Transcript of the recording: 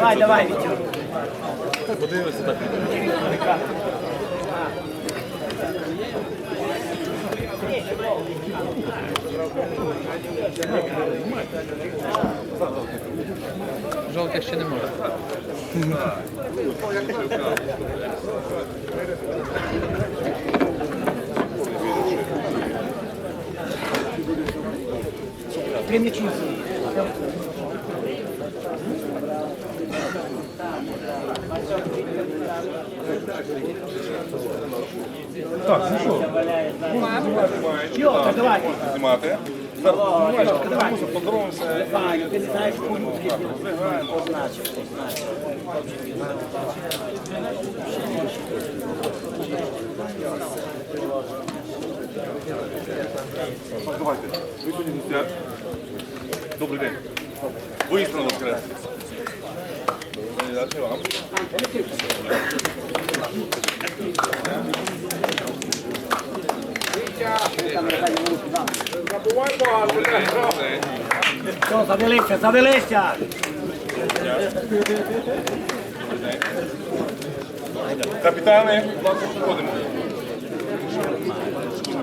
Давай, давай, Вітю. Подивимося так. Жовтих ще немає. Три м'ячі. Так, ну що? Йо, так давай. Знімати. Поздоровимося. Ти не знаєш, кому позначив. Давайте. Ви сьогодні. Добрий день. Воїстину воскрес. zaczęłam. Co, zawiełyście, zawiełyście! Kapitany.